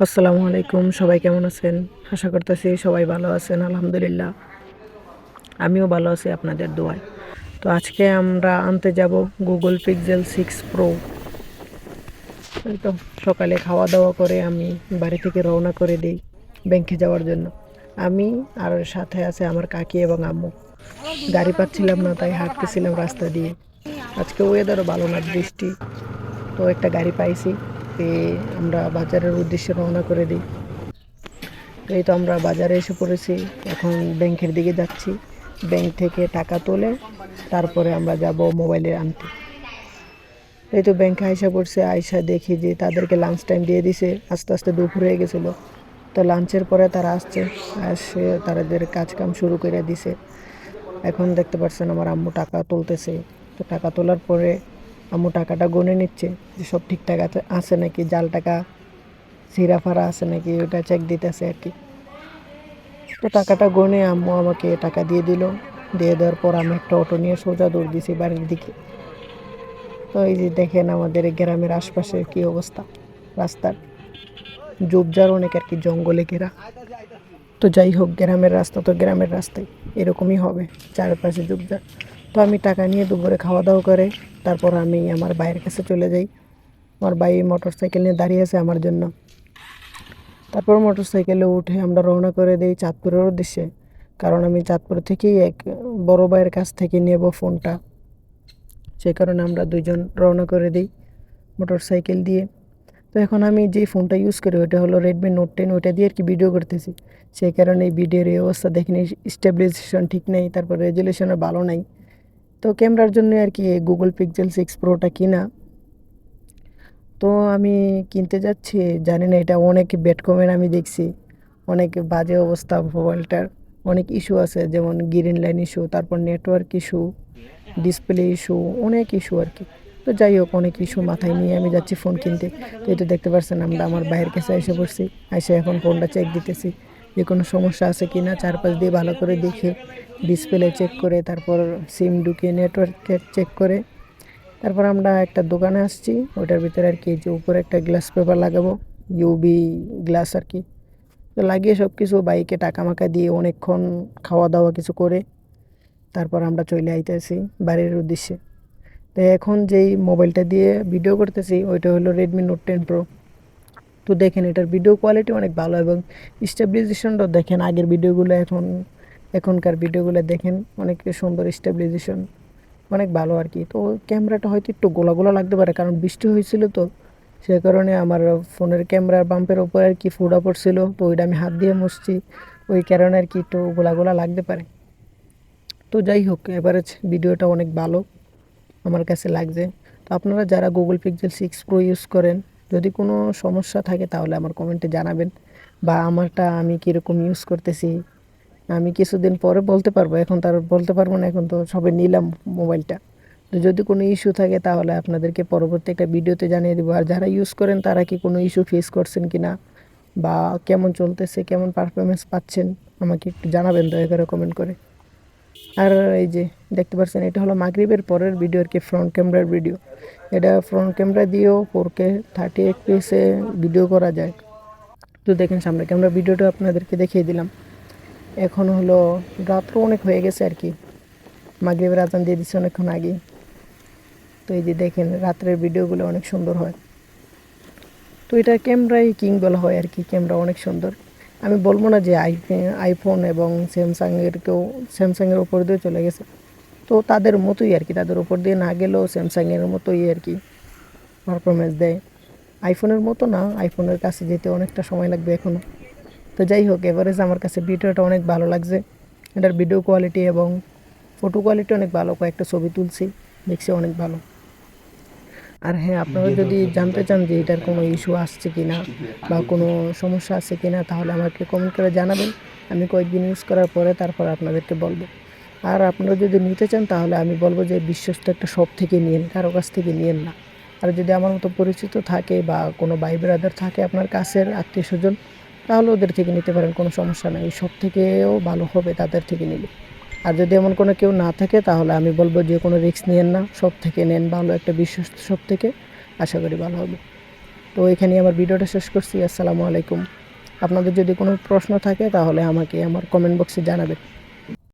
আসসালামু আলাইকুম, সবাই কেমন আছেন? আশা করতেছি সবাই ভালো আছেন, আলহামদুলিল্লাহ। আমিও ভালো আছি আপনাদের দোয়ায়। তো আজকে আমরা আনতে যাব গুগল পিক্সেল সিক্স প্রো তো, সকালে খাওয়া দাওয়া করে আমি বাড়ি থেকে রওনা করে দিই ব্যাংকে যাওয়ার জন্য। আমি আর সাথে আছে আমার কাকি এবং আম্মু। গাড়ি পাচ্ছিলাম না, তাই হাঁটতেছিলাম রাস্তা দিয়ে। আজকে ওয়েদারও ভালো না, বৃষ্টি। তো একটা গাড়ি পাইছি। পেয়ে আমরা বাজারের উদ্দেশ্যে রওনা করে দিই। এই তো আমরা বাজারে এসে পড়েছি। এখন ব্যাংকের দিকে যাচ্ছি। ব্যাংক থেকে টাকা তোলে তারপরে আমরা যাব মোবাইলে আনতে। এই তো ব্যাংকে আয়সা পড়ছে। আয়সা দেখি যে তাদেরকে লাঞ্চ টাইম দিয়ে দিছে। আস্তে আস্তে দুপুর হয়ে গেছিল। তো লাঞ্চের পরে তারা আসছে। আসে তাদের কাজ কাম শুরু করে দিছে। এখন দেখতে পাচ্ছেন আমার আম্মু টাকা তুলতেছে। তো টাকা তোলার পরে আম্মু টাকাটা গনে নিচ্ছে যে সব ঠিকঠাক আছে আছে নাকি? জাল টাকা সিরা ফারা আছে নাকি? ওটা চেক দিতেছে আর কি। তো টাকাটা গনে আম্মু আমাকে টাকা দিয়ে দিল। দিয়ে দেওয়ার পর আমি একটা অটো নিয়ে সোজা দৌড় দিছি বাড়ির দিকে। তো এই যে দেখেন আমাদের গ্রামের আশপাশে কি অবস্থা, রাস্তার। জুবজার অনেক আর কি জঙ্গলে ঘেরা। তো যাই হোক, গ্রামের রাস্তা তো গ্রামের রাস্তায় এরকমই হবে চারপাশে জুবজার তো আমি টাকা নিয়ে দুপুরে খাওয়া দাওয়া করে তারপর আমি আমার ভাইয়ের কাছে চলে যাই। আমার ভাই মোটর সাইকেল নিয়ে দাঁড়িয়ে আছে আমার জন্য। তারপর মোটর সাইকেলে উঠে আমরা রওনা করে দিই চাঁদপুরের উদ্দেশ্যে। কারণ আমি চাঁদপুর থেকেই এক বড় ভাইয়ের কাছ থেকে নেব ফোনটা। সেই কারণে আমরা দুজন রওনা করে দিই মোটর সাইকেল দিয়ে। তো এখন আমি যে ফোনটা ইউজ করি ওটা হলো রেডমি নোট টেন ওইটা দিয়ে আর কি ভিডিও করতেছি। সেই কারণে এই ভিডিওর এই অবস্থা দেখিনি, স্টেবিলাইজেশন ঠিক নেই, তারপর রেজুলেশনও ভালো নাই। তো ক্যামেরার জন্য আর কি গুগল পিক্সেল সিক্স প্রোটা কিনা। তো আমি কিনতে যাচ্ছি, জানি না এটা অনেক ব্যাড কমেন্ট আমি দেখছি। অনেক বাজে অবস্থা মোবাইলটার। অনেক ইস্যু আছে, যেমন গ্রিন লাইন ইস্যু তারপর নেটওয়ার্ক ইস্যু ডিসপ্লে ইস্যু অনেক ইস্যু আর কি। তো যাই হোক, অনেক ইস্যু মাথায় নিয়ে আমি যাচ্ছি ফোন কিনতে। তো এটা দেখতে পাচ্ছেন আমরা আমার বাইরের কাছে এসে পড়ছি। এসে এখন ফোনটা চেক দিতেছি, যে কোনো সমস্যা আছে কি না চারপাশ দিয়ে ভালো করে দেখে। ডিসপ্লে চেক করে, তারপর সিম ঢুকিয়ে নেটওয়ার্ক চেক করে। তারপর আমরা একটা দোকানে আসছি, ওটার ভিতরে আর কি যে উপরে একটা গ্লাস পেপার লাগাবো ইউবি গ্লাস আর কি। তো লাগিয়ে সব কিছু বাইকে টাকা মাকা দিয়ে অনেকক্ষণ খাওয়া দাওয়া কিছু করে, তারপর আমরা চলে আইতেছি বাড়ির উদ্দেশ্যে। তো এখন যেই মোবাইলটা দিয়ে ভিডিও করতেছি, ওইটা হলো রেডমি নোট টেন প্রো তো দেখেন, এটার ভিডিও কোয়ালিটি অনেক ভালো এবং স্টেবিলাইজেশনটাও দেখেন, আগের ভিডিওগুলো এখন এখনকার ভিডিওগুলো দেখেন, অনেক সুন্দর স্টেবিলাইজেশন অনেক ভালো আর কি। তো ক্যামেরাটা হয়তো একটু গোলা গোলা লাগতে পারে, কারণ বৃষ্টি হয়েছিল তো, সে কারণে আমার ফোনের ক্যামেরার বাম্পের ওপর আর কি ফুটা পড়ছিল, তো ওইটা আমি হাত দিয়ে মুছছি, ওই কারণে আর কি একটু গোলা গোলা লাগতে পারে। তো যাই হোক এভারেজ ভিডিওটা অনেক ভালো, আমার কাছে লাগছে। তো আপনারা যারা Google Pixel six pro use করেন, যদি কোনো সমস্যা থাকে তাহলে আমার কমেন্টে জানাবেন, বা আমারটা আমি কীরকম ইউজ করতেছি আমি কিছুদিন পরে বলতে পারব, এখন তার বলতে পারব না, এখন তো সবে নিলাম মোবাইলটা। তো যদি কোনো ইস্যু থাকে তাহলে আপনাদেরকে পরবর্তী একটা ভিডিওতে জানিয়ে দেবো। আর যারা ইউজ করেন তারা কি কোনো ইস্যু ফেস করছেন কি না বা কেমন চলতেছে, কেমন পারফরমেন্স পাচ্ছেন? আমাকে একটু জানাবেন দয়া করে কমেন্ট করে। আর এই যে দেখতে পাচ্ছেন, এটা হলো মাগরিবের পরের ভিডিও আর কি ফ্রন্ট ক্যামেরার ভিডিও এটা ফ্রন্ট ক্যামেরা দিয়েও ফোর কে থার্টি এফপিএসে ভিডিও করা যায়। তো দেখেন সামনে ক্যামেরা ভিডিওটা আপনাদেরকে দেখিয়ে দিলাম। এখন হলো রাত্র অনেক হয়ে গেছে আর কি। মাগরিবের আজান দিয়ে দিচ্ছে অনেকক্ষণ আগে। তো এই যে দেখেন, রাত্রের ভিডিওগুলো অনেক সুন্দর হয়। তো এটা ক্যামেরাই কিং বলা হয় আর কি, ক্যামেরা অনেক সুন্দর। আমি বলব না যে আইফোন এবং স্যামসাংয়ের কেউ স্যামসাংয়ের ওপর দিয়ে চলে গেছে। তো তাদের মতোই আর কি, তাদের ওপর দিয়ে না গেলেও স্যামসাংয়ের মতোই আর কি পারফরমেন্স দেয়। আইফোনের মতো না, আইফোনের কাছে যেতে অনেকটা সময় লাগবে এখনও তো যাই হোক এভারেজ আমার কাছে ভিডিওটা অনেক ভালো লাগছে। এটার ভিডিও কোয়ালিটি এবং ফটো কোয়ালিটি অনেক ভালো কয়েকটা ছবি তুলছি দেখছি অনেক ভালো। আর হ্যাঁ আপনারা যদি জানতে চান যে এটার কোনো ইস্যু আসছে কি না বা কোনো সমস্যা আছে কি না তাহলে আমাকে কমেন্ট করে জানাবেন। আমি কয়েকদিন ইউজ করার পরে তারপর আপনাদেরকে বলব। আর আপনারা যদি নিতে চান তাহলে আমি বলব যে বিশ্বস্ত একটা শপ থেকে নিন কারও কাছ থেকে নিয়েন না। আর যদি আমার মতো পরিচিত থাকে বা কোনো ভাই ব্রাদার থাকে আপনার কাছের আত্মীয় স্বজন তাহলে ওদের থেকে নিতে পারেন, কোনো সমস্যা নেই। সব থেকেও ভালো হবে তাদের থেকে নিলে। আর যদি এমন কোনো কেউ না থাকে, তাহলে আমি বলব যে কোনো রিস্ক নিয়েন না। সব থেকে নেন ভালো একটা বিশ্বস্ত সব থেকে আশা করি ভালো হবে। তো এখানেই আমার ভিডিওটা শেষ করছি। আসসালামু আলাইকুম। আপনাদের যদি কোনো প্রশ্ন থাকে, তাহলে আমাকে আমার কমেন্ট বক্সে জানাবেন।